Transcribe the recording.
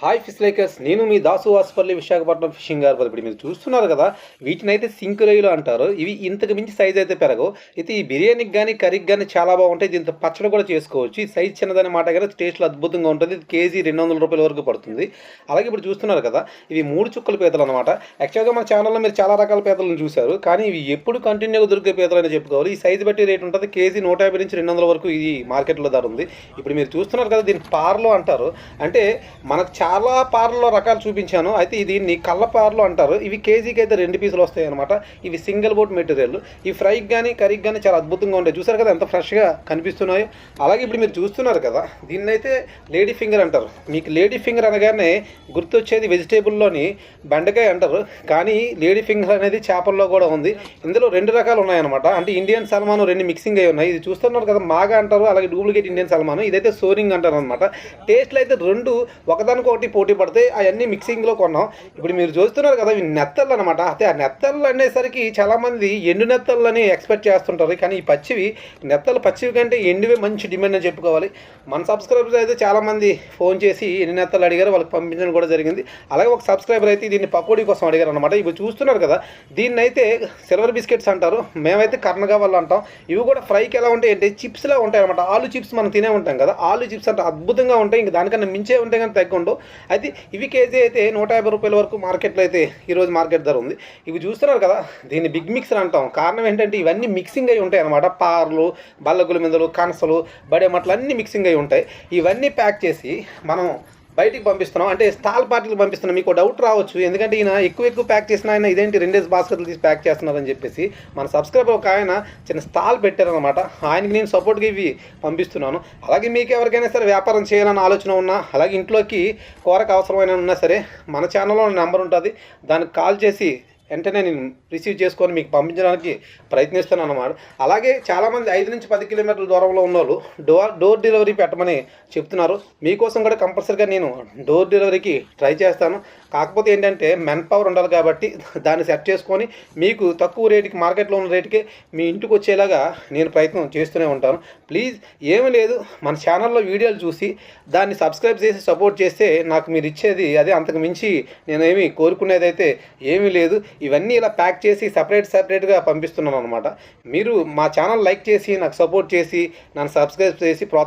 Hi fish likers నేను మీ Dasu Vasupalli Visakhapatnam fishing harbour ఇప్పుడు మీరు చూస్తున్నారు కదా వీటిని అయితే సింక్ రొయ్యలు అంటారు. ఇవి ఇంతకు మించి సైజ్ అయితే పెరగవు. అయితే ఈ బిర్యానీకి కానీ కర్రీకి కానీ చాలా బాగుంటాయి. దీంతో పచ్చడి కూడా చేసుకోవచ్చు. ఈ సైజ్ చిన్నదనే మాట కానీ టేస్ట్లో అద్భుతంగా ఉంటుంది. ఇది కేజీ రెండు వందల రూపాయల వరకు పడుతుంది. అలాగే ఇప్పుడు చూస్తున్నారు కదా ఇవి మూడు చుక్కల పీతలు అనమాట యాక్చువల్గా మన ఛానల్లో మీరు చాలా రకాల పీతలను చూశారు. కానీ ఇవి ఎప్పుడు కంటిన్యూగా దొరికే పీతలు అని చెప్పుకోవాలి. ఈ సైజ్ బట్టి రేట్ ఉంటుంది. కేజీ నూట యాభై నుంచి రెండు వందల వరకు ఇది మార్కెట్లో ధర ఉంది. ఇప్పుడు మీరు చూస్తున్నారు కదా దీన్ని పార్లో అంటారు. అంటే మనకు చాలా పార్లో రకాలు చూపించాను. అయితే దీన్ని కళ్ళపార్లు అంటారు. ఇవి కేజీకి అయితే రెండు పీసులు వస్తాయి అనమాట ఇవి సింగిల్ బోట్ మెటీరియల్. ఈ ఫ్రైకి కానీ కర్రీకి కానీ చాలా అద్భుతంగా ఉంటాయి. చూసారు కదా ఎంత ఫ్రెష్గా కనిపిస్తున్నాయో? అలాగే ఇప్పుడు మీరు చూస్తున్నారు కదా దీన్ని అయితే లేడీ ఫింగర్ అంటారు. మీకు లేడీ ఫింగర్ అనగానే గుర్తొచ్చేది వెజిటేబుల్లోని బెండకాయ అంటారు. కానీ లేడీ ఫింగర్ అనేది చేపల్లో కూడా ఉంది. ఇందులో రెండు రకాలు ఉన్నాయన్నమాట. అంటే ఇండియన్ సల్మాన్ రెండు మిక్సింగ్ అయి ఉన్నాయి. ఇది చూస్తున్నారు కదా మాగా అంటారు. అలాగే డూప్లికేట్ ఇండియన్ సల్మాన్. ఇదైతే సోరింగ్ అంటారు అనమాట టేస్ట్లు అయితే రెండు ఒకదానికొకటి ఒకటి పోటీ పడితే అవన్నీ మిక్సింగ్లో కొన్నాం. ఇప్పుడు మీరు చూస్తున్నారు కదా ఇవి నెత్తళ్ళు అనమాట అయితే ఆ నెత్తళ్ళు అనేసరికి చాలామంది ఎండు నెత్తళ్ళని ఎక్స్పెక్ట్ చేస్తుంటారు. కానీ ఈ పచ్చివి నెత్తలు పచ్చివి కంటే ఎండువే మంచి డిమాండ్ అని చెప్పుకోవాలి. మన సబ్స్క్రైబర్స్ అయితే చాలామంది ఫోన్ చేసి ఎన్ని నెత్తలు అడిగారు వాళ్ళకి పంపించడం కూడా జరిగింది. అలాగే ఒక సబ్స్క్రైబర్ అయితే దీన్ని పకోడీ కోసం అడిగారు అనమాట ఇవి చూస్తున్నారు కదా దీన్ని అయితే సిల్వర్ బిస్కెట్స్ అంటారు. మేమైతే కర్ణగా వాళ్ళు అంటాం. ఇవి కూడా ఫ్రైకి ఎలా ఉంటాయి అంటే చిప్స్లా ఉంటాయి అనమాట ఆలు చిప్స్ మనం తినే ఉంటాం కదా ఆలు చిప్స్ అంటే అద్భుతంగా ఉంటాయి. ఇంకా దానికన్నా మించే ఉంటాయి కానీ తగ్గ అయితే ఇవి కేజీ అయితే నూట యాభై రూపాయల వరకు మార్కెట్లో అయితే ఈరోజు మార్కెట్ ధర ఉంది. ఇవి చూస్తున్నారు కదా దీన్ని బిగ్ మిక్సర్ అంటాం. కారణం ఏంటంటే ఇవన్నీ మిక్సింగ్ అయి ఉంటాయి అనమాట పార్లు బల్లగుల మిందలు కనసలు బడేమట్లు అన్నీ మిక్సింగ్ అయి ఉంటాయి. ఇవన్నీ ప్యాక్ చేసి మనం బయటికి పంపిస్తున్నాం. అంటే స్టాల్ పార్టీలు పంపిస్తున్నాం మీకు డౌట్ రావచ్చు. ఎందుకంటే ఈయన ఎక్కువ ఎక్కువ ప్యాక్ చేసిన ఆయన ఇదేంటి రెండేసి బాస్కెట్లు తీసి ప్యాక్ చేస్తున్నారని చెప్పేసి మన సబ్స్క్రైబర్ ఒక ఆయన చిన్న స్టాల్ పెట్టారనమాట ఆయనకి నేను సపోర్ట్గా ఇవి పంపిస్తున్నాను. అలాగే మీకు ఎవరికైనా సరే వ్యాపారం చేయాలని ఆలోచన ఉన్నా అలాగే ఇంట్లోకి కోరక అవసరమైన ఉన్నా సరే మన ఛానల్లో నెంబర్ ఉంటుంది. దానికి కాల్ చేసి వెంటనే నేను రిసీవ్ చేసుకొని మీకు పంపించడానికి ప్రయత్నిస్తాను అన్నమాట అలాగే చాలామంది ఐదు నుంచి పది కిలోమీటర్ల దూరంలో ఉన్న వాళ్ళు డోర్ డోర్ డెలివరీ పెట్టమని చెప్తున్నారు. మీకోసం కూడా కంపల్సరీగా నేను డోర్ డెలివరీకి ట్రై చేస్తాను. కాకపోతే ఏంటంటే మెన్ పవర్ ఉండాలి కాబట్టి దాన్ని సెట్ చేసుకొని మీకు తక్కువ రేటుకి మార్కెట్లో ఉన్న రేటుకే మీ ఇంటికి వచ్చేలాగా నేను ప్రయత్నం చేస్తూనే ఉంటాను. ప్లీజ్ ఏమీ లేదు. మన ఛానల్లో వీడియోలు చూసి దాన్ని సబ్స్క్రైబ్ చేసి సపోర్ట్ చేస్తే నాకు మీరు ఇచ్చేది అదే అంతకు మించి నేనేమి కోరుకునేది అయితే ఏమీ లేదు. ఇవన్నీ ఇలా ప్యాక్ చేసి సపరేట్ సపరేట్గా పంపిస్తున్నాను అనమాట మీరు మా ఛానల్ లైక్ చేసి నాకు సపోర్ట్ చేసి నన్ను సబ్స్క్రైబ్ చేసి ప్రోత్స